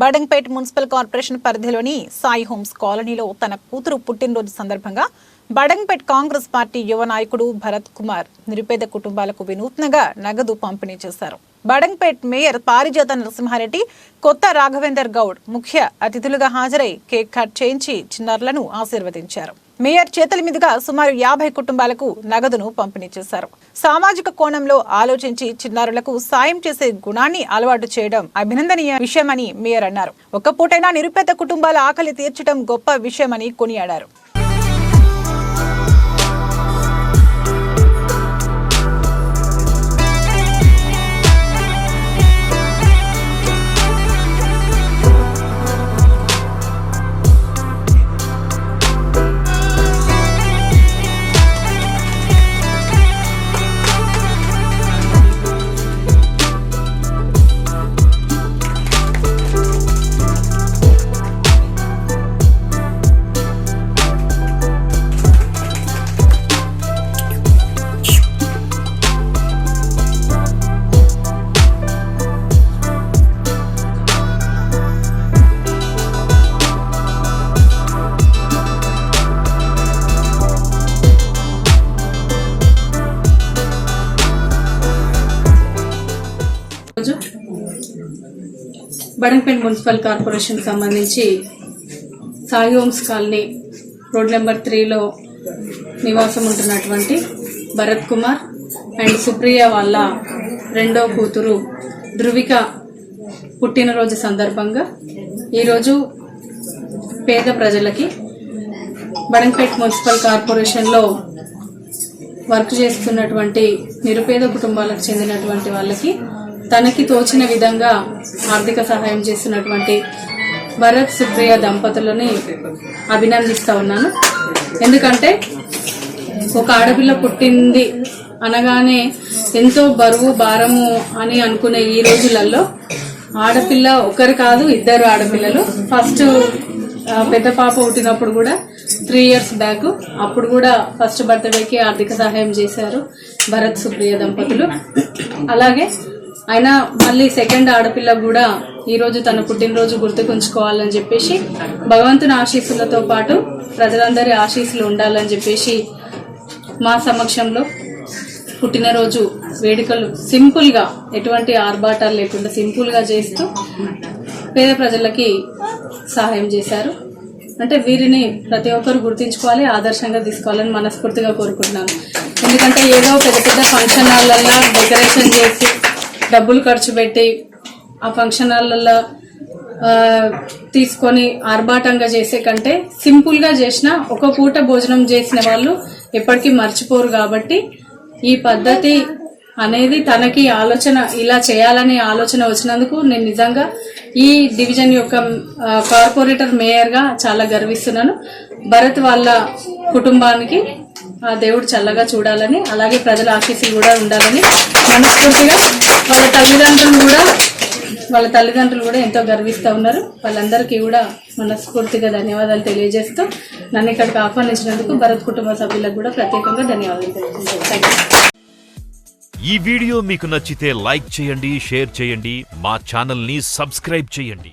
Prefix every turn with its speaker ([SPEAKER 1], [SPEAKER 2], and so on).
[SPEAKER 1] Badangpet municipal corporation పరిధిలోని Sai homes కాలనీలో తన కూతురు పుట్టినరోజు సందర్భంగా బడంగ్పేట్ కాంగ్రెస్ పార్టీ యువ నాయకుడు భరత్ కుమార్ నిరుపేద కుటుంబాలకు వినూత్నంగా నగదు పంపిణీ చేశారు. బడంగ్పేట్ మేయర్ పారిజాత నరసింహారెడ్డి కొత్త రాఘవేందర్ గౌడ్ ముఖ్య అతిథులుగా హాజరై కేక్ కట్ చేయించి చిన్నారులను ఆశీర్వదించారు. మేయర్ చేతుల మీదుగా సుమారు యాభై కుటుంబాలకు నగదును పంపిణీ చేశారు. సామాజిక కోణంలో ఆలోచించి చిన్నారులకు సాయం చేసే గుణాన్ని అలవాటు చేయడం అభినందనీయ విషయమని మేయర్ అన్నారు. ఒక్క పూటైనా నిరుపేద కుటుంబాల ఆకలి తీర్చడం గొప్ప విషయమని కొనియాడారు.
[SPEAKER 2] బడంపేట్ మున్సిపల్ కార్పొరేషన్ సంబంధించి Sai homes colony road number త్రీలో నివాసం ఉంటున్నటువంటి భరత్ కుమార్ అండ్ సుప్రియ వాళ్ళ రెండో కూతురు ధృవిక పుట్టినరోజు సందర్భంగా ఈరోజు పేద ప్రజలకి బడంపేట్ మున్సిపల్ కార్పొరేషన్లో వర్క్ చేస్తున్నటువంటి నిరుపేద కుటుంబాలకు చెందినటువంటి వాళ్ళకి తనకి తోచిన విధంగా ఆర్థిక సహాయం చేస్తున్నటువంటి భరత్ సుబ్బయ్య దంపతులని అభినందిస్తా ఉన్నాను. ఎందుకంటే ఒక ఆడపిల్ల పుట్టింది అనగానే ఎంతో బరువు భారము అని అనుకునే ఈ రోజులలో ఆడపిల్ల ఒకరు కాదు ఇద్దరు ఆడపిల్లలు. ఫస్ట్ పెద్ద పాప పుట్టినప్పుడు కూడా త్రీ ఇయర్స్ బ్యాక్ అప్పుడు కూడా ఫస్ట్ బర్త్డేకి ఆర్థిక సహాయం చేశారు భరత్ సుప్రియ దంపతులు. అలాగే అయినా మళ్ళీ సెకండ్ ఆడపిల్ల కూడా ఈ రోజు తన పుట్టినరోజు గుర్తుకుంచుకోవాలని చెప్పేసి భగవంతుని ఆశీస్సులతో పాటు ప్రజలందరి ఆశీస్సులు ఉండాలని చెప్పేసి మా సమక్షంలో పుట్టినరోజు వేడుకలు సింపుల్గా ఎటువంటి ఆర్భాటాలు లేకుండా సింపుల్గా చేస్తూ పేద ప్రజలకి సహాయం చేశారు. అంటే వీరిని ప్రతి ఒక్కరు గుర్తించుకోవాలి ఆదర్శంగా తీసుకోవాలని మనస్ఫూర్తిగా కోరుకుంటున్నాను. ఎందుకంటే ఏదో పెద్ద పెద్ద ఫంక్షన్ హాళ్ళల్లో డెకరేషన్ చేసి డబ్బులు ఖర్చు పెట్టి ఆ ఫంక్షన్ హాల్లో తీసుకొని ఆర్భాటంగా చేసే కంటే సింపుల్గా చేసిన ఒక పూట భోజనం చేసిన వాళ్ళు ఎప్పటికీ మర్చిపోరు కాబట్టి ఈ పద్ధతి అనేది తనకి ఆలోచన ఇలా చేయాలనే ఆలోచన వచ్చినందుకు నేను నిజంగా ఈ డివిజన్ యొక్క కార్పొరేటర్ మేయర్గా చాలా గర్విస్తున్నాను. భరత్ వాళ్ళ కుటుంబానికి దేవుడు చల్లగా చూడాలని అలాగే ప్రజల ఆశీస్సులు కూడా ఉండాలని మనస్ఫూర్తిగా వాళ్ళ తల్లిదండ్రులు కూడా వాళ్ళ తల్లిదండ్రులు కూడా ఎంతో గర్విస్తూ ఉన్నారు. వాళ్ళందరికీ కూడా మనస్ఫూర్తిగా ధన్యవాదాలు తెలియజేస్తూ నన్ను ఇక్కడికి ఆహ్వానించినందుకు భరత్ కుటుంబ సభ్యులకు కూడా ప్రత్యేకంగా ధన్యవాదాలు తెలియజేస్తాను థ్యాంక్ యూ
[SPEAKER 3] ఈ వీడియో మీకు నచ్చితే లైక్ చేయండి షేర్ చేయండి మా ఛానల్ని సబ్స్క్రైబ్ చేయండి.